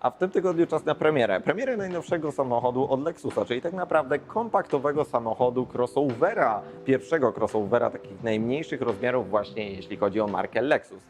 A w tym tygodniu czas na premierę. Premierę najnowszego samochodu od Lexusa, czyli tak naprawdę kompaktowego samochodu crossovera. Pierwszego crossovera takich najmniejszych rozmiarów właśnie jeśli chodzi o markę Lexus.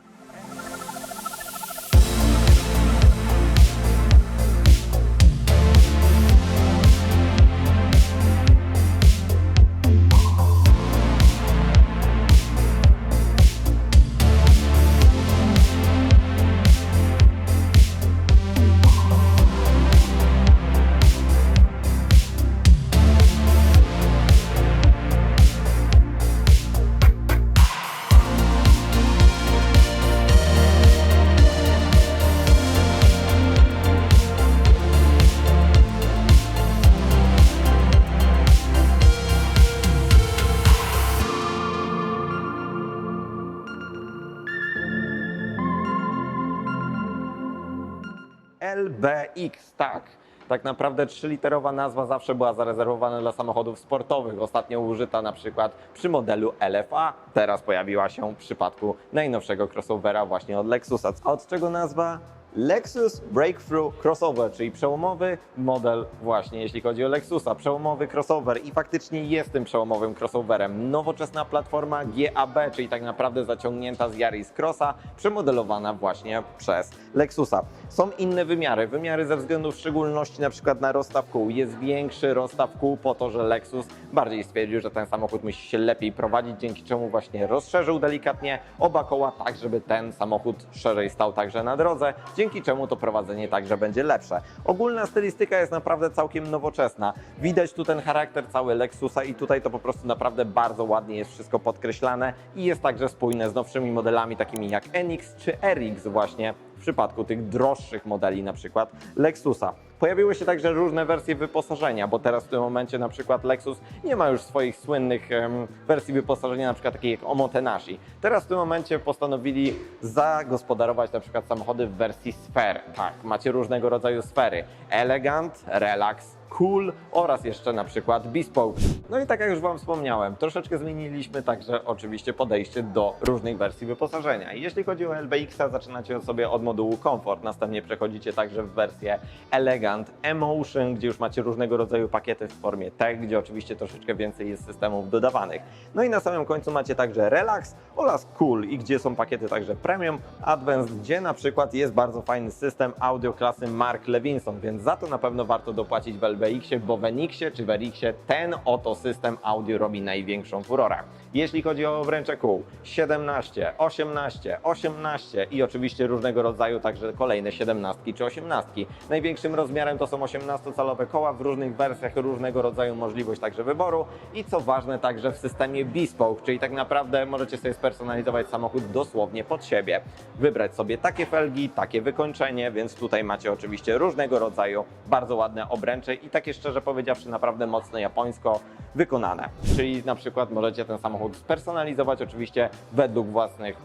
LBX, tak. Tak naprawdę trzyliterowa nazwa zawsze była zarezerwowana dla samochodów sportowych. Ostatnio użyta na przykład przy modelu LFA. Teraz pojawiła się w przypadku najnowszego crossovera właśnie od Lexusa. Od czego nazwa? Lexus Breakthrough Crossover, czyli przełomowy model właśnie, jeśli chodzi o Lexusa, przełomowy crossover i faktycznie jest tym przełomowym crossoverem. Nowoczesna platforma GAB, czyli tak naprawdę zaciągnięta z Yaris Crossa, przemodelowana właśnie przez Lexusa. Są inne wymiary, wymiary ze względu w szczególności na przykład na rozstaw kół. Jest większy rozstaw kół po to, że Lexus bardziej stwierdził, że ten samochód musi się lepiej prowadzić, dzięki czemu właśnie rozszerzył delikatnie oba koła tak, żeby ten samochód szerzej stał także na drodze, dzięki czemu to prowadzenie także będzie lepsze. Ogólna stylistyka jest naprawdę całkiem nowoczesna. Widać tu ten charakter cały Lexusa i tutaj to po prostu naprawdę bardzo ładnie jest wszystko podkreślane i jest także spójne z nowszymi modelami takimi jak NX czy RX właśnie w przypadku tych droższych modeli, na przykład Lexusa. Pojawiły się także różne wersje wyposażenia, bo teraz w tym momencie na przykład Lexus nie ma już swoich słynnych em, wersji wyposażenia, na przykład takiej jak Omotenashi. Teraz w tym momencie postanowili zagospodarować na przykład samochody w wersji Sphere. Tak, macie różnego rodzaju sfery. Elegant, Relax, Cool oraz jeszcze na przykład Bespoke. No i tak jak już Wam wspomniałem, troszeczkę zmieniliśmy także oczywiście podejście do różnych wersji wyposażenia. I jeśli chodzi o LBX-a, zaczynacie sobie od modułu Comfort, następnie przechodzicie także w wersję Elegant, Emotion, gdzie już macie różnego rodzaju pakiety w formie Tech, gdzie oczywiście troszeczkę więcej jest systemów dodawanych. No i na samym końcu macie także Relax oraz Cool i gdzie są pakiety także Premium, Advanced, gdzie na przykład jest bardzo fajny system audio klasy Mark Levinson, więc za to na pewno warto dopłacić w LBX-ie, bo w Enixie czy w RX-ie ten oto system audio robi największą furorę. Jeśli chodzi o obręcze kół 17, 18, 18 i oczywiście różnego rodzaju także kolejne 17 czy 18. Największym rozmiarem to są 18-calowe koła w różnych wersjach, różnego rodzaju możliwość także wyboru i co ważne także w systemie Bespoke, czyli tak naprawdę możecie sobie spersonalizować samochód dosłownie pod siebie. Wybrać sobie takie felgi, takie wykończenie, więc tutaj macie oczywiście różnego rodzaju bardzo ładne obręcze i takie szczerze powiedziawszy naprawdę mocno japońsko wykonane. Czyli na przykład możecie ten samochód spersonalizować oczywiście według własnych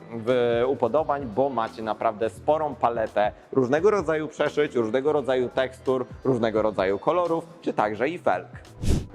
upodobań, bo macie naprawdę sporą paletę różnego rodzaju przeszyć, różnego rodzaju tekstur, różnego rodzaju kolorów, czy także i felg.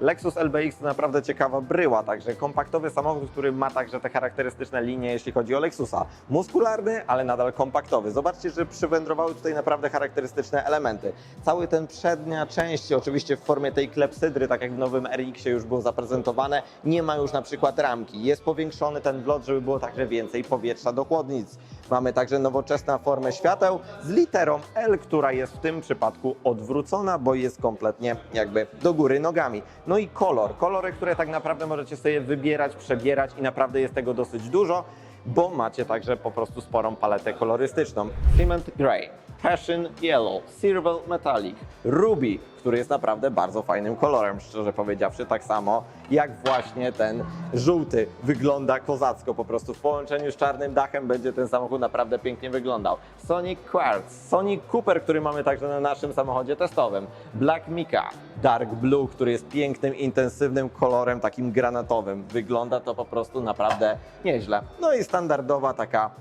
Lexus LBX to naprawdę ciekawa bryła, także kompaktowy samochód, który ma także te charakterystyczne linie, jeśli chodzi o Lexusa. Muskularny, ale nadal kompaktowy. Zobaczcie, że przywędrowały tutaj naprawdę charakterystyczne elementy. Cały ten przednia część, oczywiście w formie tej klepsydry, tak jak w nowym RX-ie już było zaprezentowane, nie ma już na przykład ramki. Jest powiększony ten wlot, żeby było także więcej powietrza do chłodnic. Mamy także nowoczesną formę świateł z literą L, która jest w tym przypadku odwrócona, bo jest kompletnie jakby do góry nogami. No i kolor. Kolory, które tak naprawdę możecie sobie wybierać, przebierać i naprawdę jest tego dosyć dużo, bo macie także po prostu sporą paletę kolorystyczną. Cement Grey, Passion Yellow, Silver Metallic, Ruby, który jest naprawdę bardzo fajnym kolorem, szczerze powiedziawszy, tak samo jak właśnie ten żółty wygląda kozacko, po prostu w połączeniu z czarnym dachem będzie ten samochód naprawdę pięknie wyglądał. Sonic Quartz, Sonic Cooper, który mamy także na naszym samochodzie testowym, Black Mika, Dark Blue, który jest pięknym, intensywnym kolorem, takim granatowym. Wygląda to po prostu naprawdę nieźle. No i standardowa taka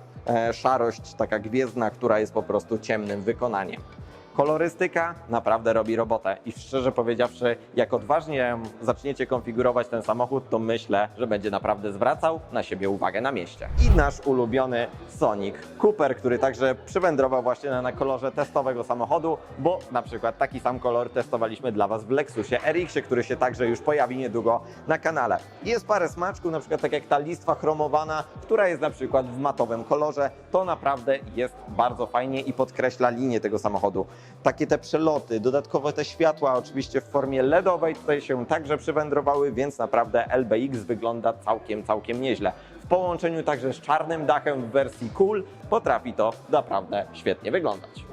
szarość, taka gwiezdna, która jest po prostu ciemnym wykonaniem. Kolorystyka naprawdę robi robotę i szczerze powiedziawszy, jak odważnie zaczniecie konfigurować ten samochód, to myślę, że będzie naprawdę zwracał na siebie uwagę na mieście. I nasz ulubiony Sonic Cooper, który także przywędrował właśnie na, kolorze testowego samochodu, bo na przykład taki sam kolor testowaliśmy dla Was w Lexusie RX, który się także już pojawi niedługo na kanale. Jest parę smaczków, na przykład tak jak ta listwa chromowana, która jest na przykład w matowym kolorze, to naprawdę jest bardzo fajnie i podkreśla linię tego samochodu. Takie te przeloty, dodatkowo te światła oczywiście w formie LEDowej tutaj się także przywędrowały, więc naprawdę LBX wygląda całkiem, całkiem nieźle. W połączeniu także z czarnym dachem w wersji Cool potrafi to naprawdę świetnie wyglądać.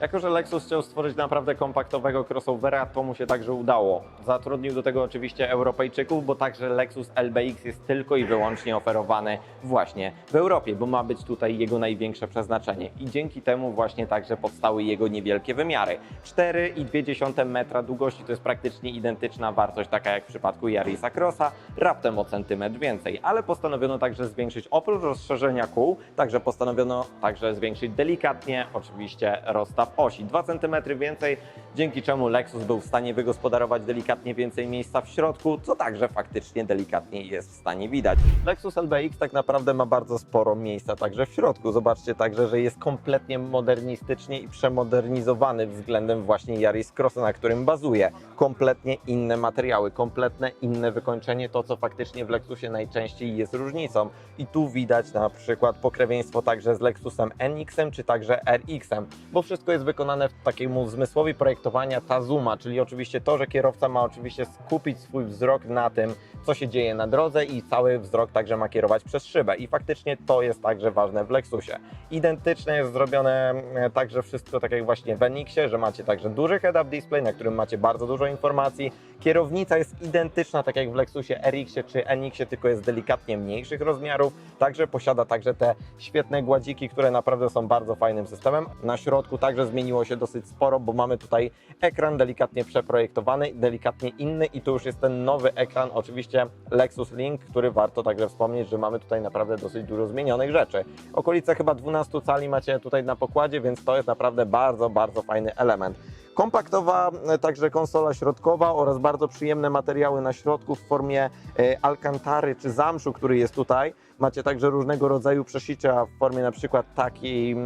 Jako, że Lexus chciał stworzyć naprawdę kompaktowego crossovera, to mu się także udało. Zatrudnił do tego oczywiście Europejczyków, bo także Lexus LBX jest tylko i wyłącznie oferowany właśnie w Europie, bo ma być tutaj jego największe przeznaczenie. I dzięki temu właśnie także powstały jego niewielkie wymiary. 4,2 metra długości to jest praktycznie identyczna wartość, taka jak w przypadku Yarisa Crossa, raptem o centymetr więcej, ale postanowiono także zwiększyć oprócz rozszerzenia kół, także postanowiono także zwiększyć delikatnie oczywiście rozstaw osi. 2 cm więcej, dzięki czemu Lexus był w stanie wygospodarować delikatnie więcej miejsca w środku, co także faktycznie delikatnie jest w stanie widać. Lexus LBX tak naprawdę ma bardzo sporo miejsca także w środku. Zobaczcie także, że jest kompletnie modernistycznie i przemodernizowany względem właśnie Yaris Crossa, na którym bazuje. Kompletnie inne materiały, kompletne inne wykończenie, to co faktycznie w Lexusie najczęściej jest różnicą. I tu widać na przykład pokrewieństwo także z Lexusem NX-em czy także RX-em, bo wszystko jest wykonane w takiemu zmysłowi projektowania Tazuma, czyli oczywiście to, że kierowca ma oczywiście skupić swój wzrok na tym, co się dzieje na drodze i cały wzrok także ma kierować przez szybę. I faktycznie to jest także ważne w Lexusie. Identyczne jest zrobione e, także wszystko tak jak właśnie w NX-ie, że macie także duży head-up display, na którym macie bardzo dużo informacji. Kierownica jest identyczna tak jak w Lexusie RX-ie czy NX-ie, tylko jest delikatnie mniejszych rozmiarów. Także posiada także te świetne gładziki, które naprawdę są bardzo fajnym systemem. Na środku także zmieniło się dosyć sporo, bo mamy tutaj ekran delikatnie przeprojektowany, delikatnie inny i tu już jest ten nowy ekran, oczywiście Lexus Link, który warto także wspomnieć, że mamy tutaj naprawdę dosyć dużo zmienionych rzeczy. Okolice chyba 12 cali macie tutaj na pokładzie, więc to jest naprawdę bardzo, bardzo fajny element. Kompaktowa e, także konsola środkowa oraz bardzo przyjemne materiały na środku w formie e, alcantary czy zamszu, który jest tutaj. Macie także różnego rodzaju przeszycia w formie na przykład takiej e,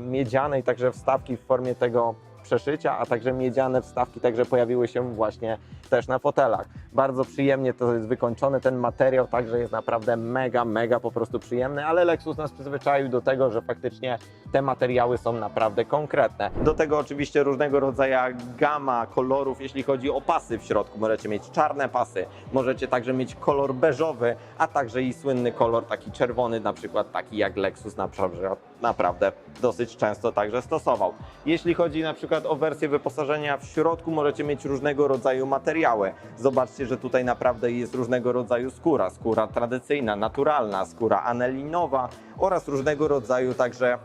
miedzianej, także wstawki w formie tego przeszycia, a także miedziane wstawki także pojawiły się właśnie też na fotelach. Bardzo przyjemnie to jest wykończone, ten materiał także jest naprawdę mega, mega po prostu przyjemny, ale Lexus nas przyzwyczaił do tego, że faktycznie te materiały są naprawdę konkretne. Do tego oczywiście różnego rodzaju gama kolorów, jeśli chodzi o pasy w środku. Możecie mieć czarne pasy, możecie także mieć kolor beżowy, a także i słynny kolor taki czerwony, na przykład taki jak Lexus naprawdę, naprawdę dosyć często także stosował. Jeśli chodzi na przykład o wersję wyposażenia w środku, możecie mieć różnego rodzaju materiały. Zobaczcie, że tutaj naprawdę jest różnego rodzaju skóra, skóra tradycyjna, naturalna, skóra anelinowa oraz różnego rodzaju także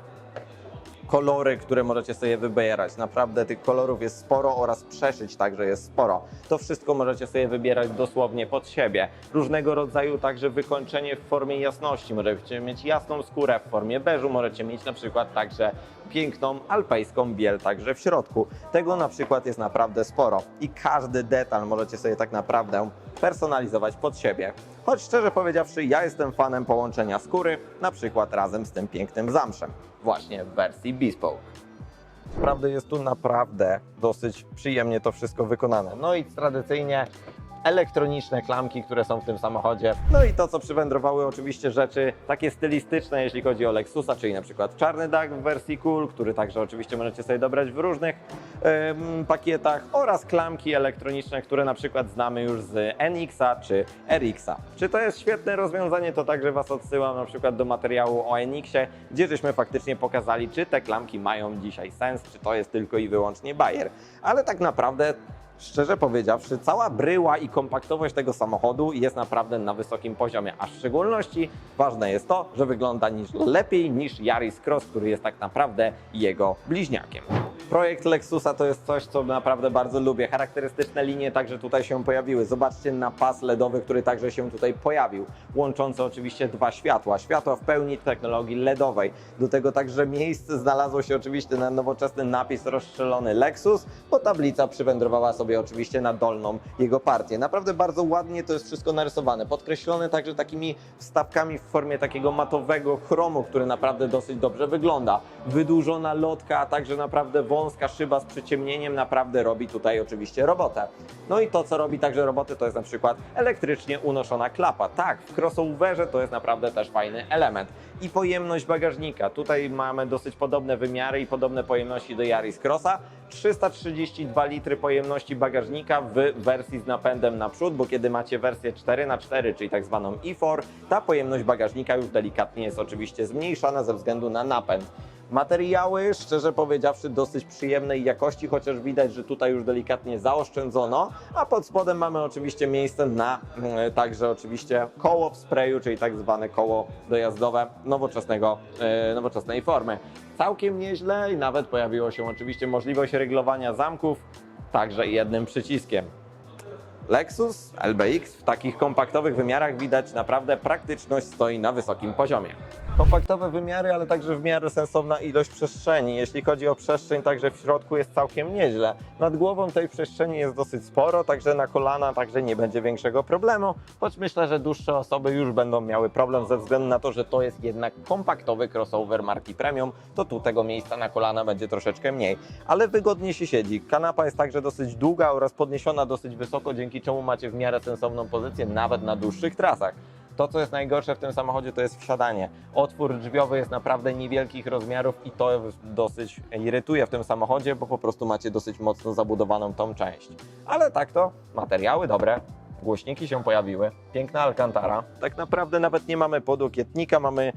kolory, które możecie sobie wybierać. Naprawdę tych kolorów jest sporo oraz przeszyć także jest sporo. To wszystko możecie sobie wybierać dosłownie pod siebie. Różnego rodzaju także wykończenie w formie jasności. Możecie mieć jasną skórę w formie beżu, możecie mieć na przykład także piękną alpejską biel także w środku. Tego na przykład jest naprawdę sporo i każdy detal możecie sobie tak naprawdę personalizować pod siebie. Choć szczerze powiedziawszy, ja jestem fanem połączenia skóry, na przykład razem z tym pięknym zamszem, właśnie w wersji Bespoke. Naprawdę jest tu naprawdę dosyć przyjemnie to wszystko wykonane. No i tradycyjnie elektroniczne klamki, które są w tym samochodzie. No i to, co przywędrowały oczywiście rzeczy takie stylistyczne, jeśli chodzi o Lexusa, czyli na przykład czarny dach w wersji Cool, który także oczywiście możecie sobie dobrać w różnych em, pakietach oraz klamki elektroniczne, które na przykład znamy już z NX-a czy RX-a. Czy to jest świetne rozwiązanie, to także Was odsyłam na przykład do materiału o NX-ie, gdzie żeśmy faktycznie pokazali, czy te klamki mają dzisiaj sens, czy to jest tylko i wyłącznie bajer. Ale tak naprawdę Szczerze powiedziawszy, cała bryła i kompaktowość tego samochodu jest naprawdę na wysokim poziomie, a w szczególności ważne jest to, że wygląda niż lepiej niż Yaris Cross, który jest tak naprawdę jego bliźniakiem. Projekt Lexusa to jest coś, co naprawdę bardzo lubię. Charakterystyczne linie także tutaj się pojawiły. Zobaczcie na pas LEDowy, który także się tutaj pojawił, łączący oczywiście dwa światła. Światła w pełni technologii LEDowej. Do tego także miejsce znalazło się oczywiście na nowoczesny napis rozstrzelony Lexus, bo tablica przywędrowała sobie oczywiście na dolną jego partię. Naprawdę bardzo ładnie to jest wszystko narysowane. Podkreślone także takimi wstawkami w formie takiego matowego chromu, który naprawdę dosyć dobrze wygląda. Wydłużona lotka, a także naprawdę wąska szyba z przyciemnieniem naprawdę robi tutaj oczywiście robotę. No i to, co robi także robotę, to jest na przykład elektrycznie unoszona klapa. Tak, w crossoverze to jest naprawdę też fajny element. I pojemność bagażnika. Tutaj mamy dosyć podobne wymiary i podobne pojemności do Yaris Crossa. 332 litry pojemności bagażnika w wersji z napędem naprzód, bo kiedy macie wersję 4x4, czyli tak zwaną e-4, ta pojemność bagażnika już delikatnie jest oczywiście zmniejszana ze względu na napęd. Materiały, szczerze powiedziawszy, dosyć przyjemnej jakości, chociaż widać, że tutaj już delikatnie zaoszczędzono, a pod spodem mamy oczywiście miejsce na mm, także oczywiście koło w sprayu, czyli tak zwane koło dojazdowe nowoczesnego, e, nowoczesnej formy. Całkiem nieźle i nawet pojawiło się oczywiście możliwość reglowania zamków także jednym przyciskiem. Lexus LBX w takich kompaktowych wymiarach widać naprawdę praktyczność stoi na wysokim poziomie. Kompaktowe wymiary, ale także w miarę sensowna ilość przestrzeni. Jeśli chodzi o przestrzeń, także w środku jest całkiem nieźle. Nad głową tej przestrzeni jest dosyć sporo, także na kolana także nie będzie większego problemu, choć myślę, że dłuższe osoby już będą miały problem ze względu na to, że to jest jednak kompaktowy crossover marki premium, to tu tego miejsca na kolana będzie troszeczkę mniej, ale wygodnie się siedzi. Kanapa jest także dosyć długa oraz podniesiona dosyć wysoko, dzięki czemu macie w miarę sensowną pozycję nawet na dłuższych trasach. To, co jest najgorsze w tym samochodzie, to jest wsiadanie. Otwór drzwiowy jest naprawdę niewielkich rozmiarów i to dosyć irytuje w tym samochodzie, bo po prostu macie dosyć mocno zabudowaną tą część. Ale tak to, materiały dobre, głośniki się pojawiły, piękna Alcantara. Tak naprawdę nawet nie mamy podłokietnika, mamy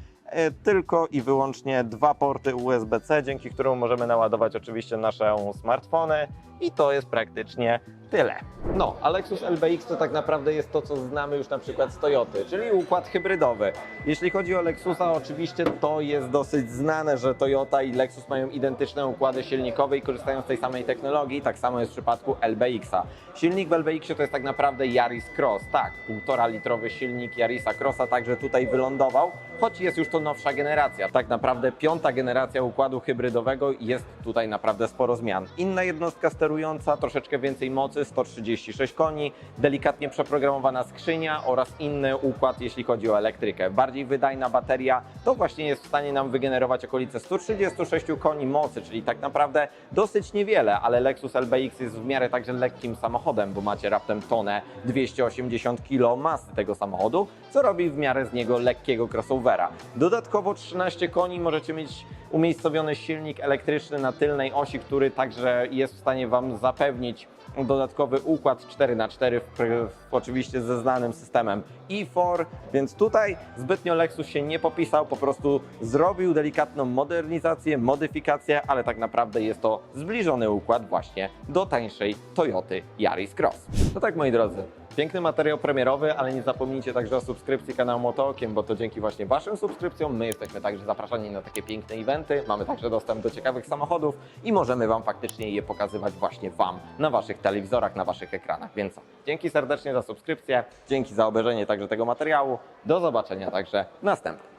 tylko i wyłącznie dwa porty USB-C, dzięki którym możemy naładować oczywiście nasze smartfony i to jest praktycznie tyle. No, Lexus LBX to tak naprawdę jest to, co znamy już na przykład z Toyoty, czyli układ hybrydowy. Jeśli chodzi o Lexusa, oczywiście to jest dosyć znane, że Toyota i Lexus mają identyczne układy silnikowe i korzystają z tej samej technologii, tak samo jest w przypadku LBX-a. Silnik w LBX-ie to jest tak naprawdę Yaris Cross, tak, 1,5 litrowy silnik Yarisa Crossa także tutaj wylądował, choć jest już to nowsza generacja. Tak naprawdę piąta generacja układu hybrydowego jest tutaj naprawdę sporo zmian. Inna jednostka sterująca, troszeczkę więcej mocy, 136 koni, delikatnie przeprogramowana skrzynia oraz inny układ, jeśli chodzi o elektrykę. Bardziej wydajna bateria to właśnie jest w stanie nam wygenerować okolice 136 koni mocy, czyli tak naprawdę dosyć niewiele, ale Lexus LBX jest w miarę także lekkim samochodem, bo macie raptem tonę 280 kg masy tego samochodu, co robi w miarę z niego lekkiego crossovera. Dodatkowo 13 koni możecie mieć umiejscowiony silnik elektryczny na tylnej osi, który także jest w stanie Wam zapewnić dodatkowy układ 4x4, w, w, oczywiście ze znanym systemem e4, więc tutaj zbytnio Lexus się nie popisał, po prostu zrobił delikatną modernizację, modyfikację, ale tak naprawdę jest to zbliżony układ właśnie do tańszej Toyoty Yaris Cross. No tak moi drodzy, Piękny materiał premierowy, ale nie zapomnijcie także o subskrypcji kanału Motookiem, bo to dzięki właśnie Waszym subskrypcjom my jesteśmy także zapraszani na takie piękne eventy, mamy także dostęp do ciekawych samochodów i możemy Wam faktycznie je pokazywać właśnie Wam na Waszych telewizorach, na Waszych ekranach. Więc dzięki serdecznie za subskrypcję, dzięki za obejrzenie także tego materiału. Do zobaczenia także następnym.